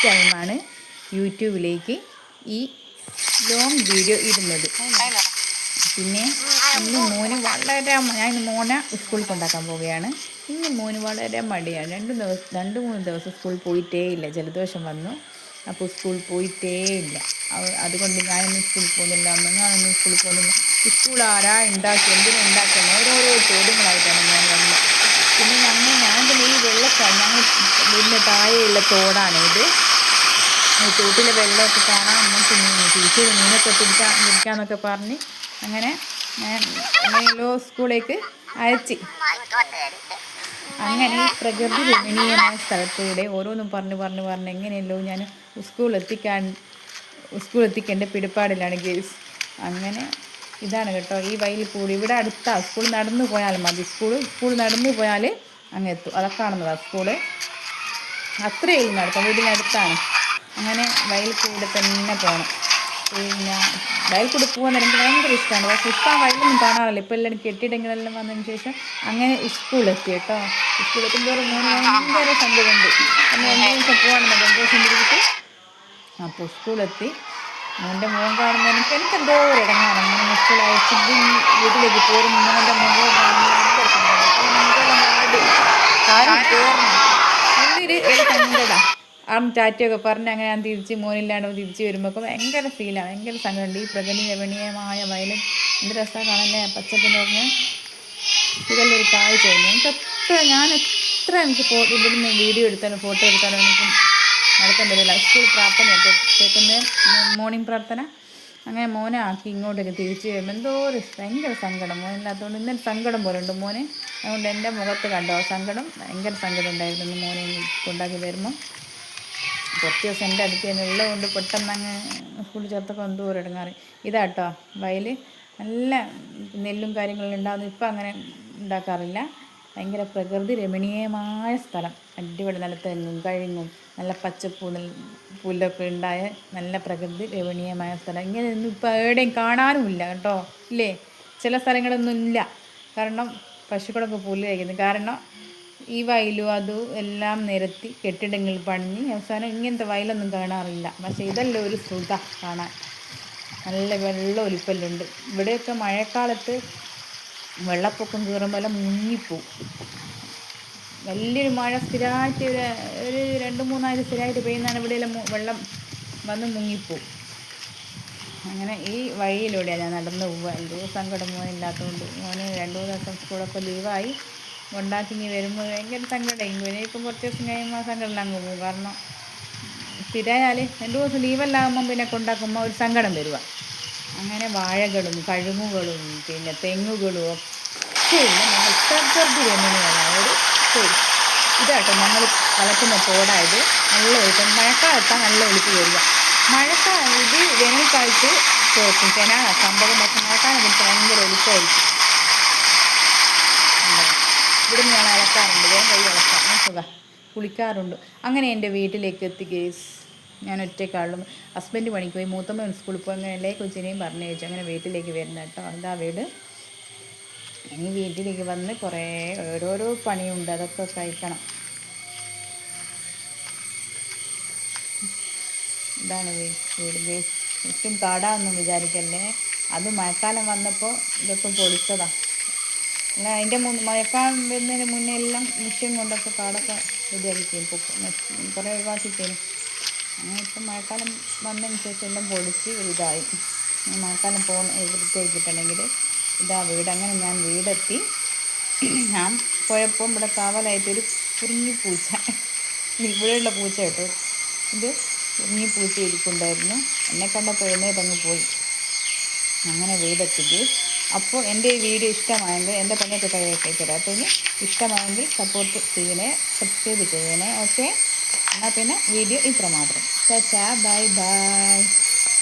First ടൈമാണ് യൂട്യൂബിലേക്ക് ഈ long video ഇടുന്നത്. പിന്നെ ഇന്ന് മോന് വളരെ ഞാൻ മോനെ സ്കൂളിൽ കൊണ്ടാക്കാൻ പോവുകയാണ്. ഇന്ന് മോന് വളരെ മടിയാണ്. രണ്ട് ദിവസം രണ്ട് മൂന്ന് ദിവസം സ്കൂളിൽ പോയിട്ടേ ഇല്ല. ജലദോഷം വന്നു. അപ്പോൾ സ്കൂളിൽ പോയിട്ടേ ഇല്ല. അതുകൊണ്ട് ഞാനൊന്നും സ്കൂളിൽ പോകുന്നില്ല. ഞാനൊന്നും സ്കൂളിൽ പോകുന്നില്ല. സ്കൂൾ ആരാ ഉണ്ടാക്കി? എന്തിനാ ഉണ്ടാക്കുന്നത് ഓരോരോ ചോദ്യങ്ങളായിട്ടാണ് ഞാൻ വന്നത്. പിന്നെ ഞങ്ങൾ ഞാൻ തന്നെ ഈ വീടിന്റെ താഴെയുള്ള തോടാണ് ഇത്. തോട്ടിലെ വെള്ളമൊക്കെ കാണാൻ നമുക്ക് തിരിച്ച് മീനൊക്കെ പിടിക്കാൻ പിടിക്കാന്നൊക്കെ പറഞ്ഞ് അങ്ങനെ ഞാൻ എങ്ങനെയല്ലോ സ്കൂളിലേക്ക് അയച്ച്. അങ്ങനെ പ്രകൃതി രമണീയമായ സ്ഥലത്തൂടെ ഓരോന്നും പറഞ്ഞ് പറഞ്ഞ് പറഞ്ഞ് എങ്ങനെയല്ലോ ഞാൻ സ്കൂൾ എത്തിക്കേണ്ട പിടിപ്പാടിലാണ് ഗേൾസ്. അങ്ങനെ ഇതാണ് കേട്ടോ ഈ വയലിൽ കൂടി. ഇവിടെ അടുത്താ സ്കൂൾ നടന്നു പോയാൽ മതി. സ്കൂൾ സ്കൂൾ നടന്നു പോയാൽ അങ്ങ് എത്തും. അതൊക്കെ കാണുന്നതാണ് സ്കൂൾ. അത്രയേ നടക്കും വീടിനടുത്താണ് അങ്ങനെ വയൽ കൂടെ തന്നെ പോകണം പിന്നെ വയൽ കൂടെ പോകാൻ എനിക്ക് ഭയങ്കര ഇഷ്ടമാണ് പക്ഷേ ഇപ്പം ആ വയലൊന്നും കാണാറില്ല. ഇപ്പം എല്ലാം കെട്ടിടങ്ങളെല്ലാം വന്നതിന് ശേഷം അങ്ങനെ സ്കൂളിലെത്തി കേട്ടോ. സ്കൂളെത്തുമ്പോൾ മോന് ഭയങ്കര സങ്കടമുണ്ട്. അങ്ങനെ രണ്ട് ദിവസം പോകണമെന്ന് സന്തോഷം പിടിച്ചിട്ട് അപ്പോൾ സ്കൂളെത്തി മോന്റെ മോൻ കാണുമ്പോൾ എനിക്ക് എന്തോ ഒരു ഇടങ്ങാണ് മോനെ സ്കൂൾ വീട്ടിലേക്ക് പോരും. മോന്റെ മുഖം കാണുമ്പോൾ ഭയങ്കര കാരണം അപ്പോൾ നമുക്കെല്ലാം പാട് ആം ടാറ്റയൊക്കെ പറഞ്ഞ് അങ്ങനെ ഞാൻ തിരിച്ച് മോനില്ലാണ്ട് തിരിച്ച് വരുമ്പോൾ ഭയങ്കര ഫീലാണ് ഭയങ്കര സങ്കടമുണ്ട്. ഈ പ്രകൃതി രമണീയമായ വയലും എന്ത് രസമാണ് കാണാനേ പച്ചപ്പിന് പറഞ്ഞ് ഇതെല്ലാം കാഴ്ചയായിരുന്നു എനിക്ക് എത്ര ഞാൻ എത്ര എനിക്ക് ഫോ ഇവിടുന്ന് വീഡിയോ എടുത്താലും ഫോട്ടോ എടുത്താലും എനിക്ക് നടക്കാൻ പറ്റില്ല. സ്കൂൾ പ്രാർത്ഥനയൊക്കെ കേൾക്കുന്നത് മോർണിംഗ് പ്രാർത്ഥന. അങ്ങനെ മോനെ ആക്കി ഇങ്ങോട്ടേക്ക് തിരിച്ചു വരുമ്പോൾ എന്തോ ഒരു ഭയങ്കര സങ്കടം. മോനില്ലാത്തതുകൊണ്ട് ഇന്നൊരു സങ്കടം പോലെ ഉണ്ട് മോനെ. അതുകൊണ്ട് എന്റെ മുഖത്ത് കണ്ടോ സങ്കടം? ഭയങ്കര സങ്കടം ഉണ്ടായിരുന്നു മോനെ കൊണ്ടാക്കി വരുമ്പോൾ കുറച്ച് ദിവസം എന്റെ അടുത്ത് തന്നെ ഉള്ളതുകൊണ്ട് പെട്ടെന്ന് അങ്ങ് സ്കൂളിൽ ചേർത്തൊക്കെ എന്തോ ഒരു ഇടങ്ങാറ്. ഇതാട്ടോ വയൽ നല്ല നെല്ലും കാര്യങ്ങളും ഉണ്ടാകുന്നു ഇപ്പം അങ്ങനെ ഉണ്ടാക്കാറില്ല. ഭയങ്കര പ്രകൃതി രമണീയമായ സ്ഥലം. അടിപൊളി നല്ല തെങ്ങും കഴുങ്ങും നല്ല പച്ചപ്പൂ പുല്ലൊക്കെ ഉണ്ടായ നല്ല പ്രകൃതി രമണീയമായ സ്ഥലം. ഇങ്ങനെ ഒന്നും ഇപ്പോൾ എവിടെയും കാണാനുമില്ല കേട്ടോ. ഇല്ലേ? ചില സ്ഥലങ്ങളൊന്നും ഇല്ല. കാരണം പശുക്കളൊക്കെ പുല്ല് കഴിക്കുന്നു. കാരണം ഈ വയലും അതും എല്ലാം നിരത്തി കെട്ടിടങ്ങൾ പണിഞ്ഞ് അവസാനം ഇങ്ങനത്തെ വയലൊന്നും കാണാറില്ല. പക്ഷേ ഇതല്ല ഒരു സുഖ കാണാൻ. നല്ല വെള്ളം ഒലിപ്പല്ലുണ്ട്. ഇവിടെയൊക്കെ മഴക്കാലത്ത് വെള്ളപ്പൊക്കം കയറുമ്പോൾ മുങ്ങിപ്പോവും. വലിയൊരു മഴ സ്ഥിരമായിട്ട് ഒരു ഒരു രണ്ട് മൂന്നാഴ്ച സ്ഥിരമായിട്ട് പെയ്യുന്നതാണ് ഇവിടെയെല്ലാം വെള്ളം വന്ന് മുങ്ങിപ്പോവും. അങ്ങനെ ഈ വഴിയിലൂടെയാണ് ഞാൻ നടന്നു പോവുക എന്തോ സങ്കടം മോനില്ലാത്തതുകൊണ്ട് മോന് രണ്ട് മൂന്ന് ദിവസം സ്കൂളൊക്കെ ലീവായി ഉണ്ടാക്കി ഇനി വരുമ്പോൾ ഭയങ്കര സങ്കടമായി പിന്നെ ഇപ്പം കുറച്ച് ദിവസം കഴിയുമ്പോൾ സങ്കടം അങ്ങ് പോകും. കാരണം സ്ഥിരമായാൽ രണ്ട് ദിവസം ലീവല്ലാകുമ്പം പിന്നെ കൊണ്ടാക്കുമ്പോൾ ഒരു സങ്കടം വരുക അങ്ങനെ വാഴകളും കഴുങ്ങുകളും പിന്നെ തെങ്ങുകളും ഒക്കെ ഞങ്ങൾ പ്രകൃതി രമണീയമായ ഒരു തൊഴിൽ ഇതാട്ടോ ഞങ്ങൾ വളർത്തുന്ന തോടായത് നല്ല ഒഴുക്കും. മഴക്കാലത്താണ് നല്ല ഒഴുക്ക് വരിക. മഴക്കാലം ഇത് വേനൽക്കാലത്ത് തോക്കും കിണാ സംഭവം പക്ഷെ മഴക്കാലം എനിക്ക് ഭയങ്കര ഒഴുക്കായിരിക്കും. ഇവിടെ ഞാൻ അലക്കാറുണ്ട്. വേഗം കൈ അലക്കാം. സുഖ കുളിക്കാറുണ്ട്. അങ്ങനെ എന്റെ വീട്ടിലേക്ക് എത്തി കേസ് ഞാൻ ഒറ്റയ്ക്കാളും ഹസ്ബൻഡ് പണിക്ക് പോയി മൂത്തമ്മ സ്കൂളിൽ പോയി അങ്ങനെ കൊച്ചിനെയും പറഞ്ഞയച്ചു അങ്ങനെ വീട്ടിലേക്ക് വരുന്ന കേട്ടോ. അതാ വീട്. ഇനി വീട്ടിലേക്ക് വന്ന് കുറേ ഓരോരോ പണിയുണ്ട്. അതൊക്കെ കഴിക്കണം. ഇതാണ് വീട്. ചുറ്റും കാടാന്നും വിചാരിക്കല്ലേ? അത് മഴക്കാലം വന്നപ്പോൾ ഇതൊക്കെ പൊളിച്ചതാണ് അല്ല അതിന്റെ മുൻ മഴക്കാലം വരുന്നതിന് മുന്നേ എല്ലാം മിഷ്യൻ കൊണ്ടൊക്കെ കാടൊക്കെ ഇതായിരിക്കും കുറേ അങ്ങനെ ഇപ്പം മഴക്കാലം വന്നതിന് എല്ലാം പൊളിച്ച് ഇതായി. മഴക്കാലം പോകുന്ന വൃത്തിയാക്കിയിട്ടുണ്ടെങ്കിൽ ഇതാ വീട്. അങ്ങനെ ഞാൻ വീടെത്തി. ഞാൻ പോയപ്പോൾ ഇവിടെ കാവലായിട്ടൊരു കുറിഞ്ഞി പൂച്ച. ഇവിടെയുള്ള പൂച്ച കേട്ടോ. ഇത് കുറിഞ്ഞി പൂച്ച ഇരിപ്പുണ്ടായിരുന്നു എന്നെ കണ്ടപ്പോൾ എഴുന്നേറ്റങ്ങ് പോയി. അങ്ങനെ വീടെത്തിക്ക്. അപ്പോൾ എന്റെ ഈ വീഡിയോ ഇഷ്ടമായെങ്കിൽ എന്റെ പണിയൊക്കെ അപ്പോൾ ഇനി ഇഷ്ടമായെങ്കിൽ സപ്പോർട്ട് ചെയ്യണേ സബ്സ്ക്രൈബ് ചെയ്യണേ. ഓക്കെ എന്നാൽ പിന്നെ വീഡിയോ ഇത്ര മാത്രം ചാ ബൈ ബൈ.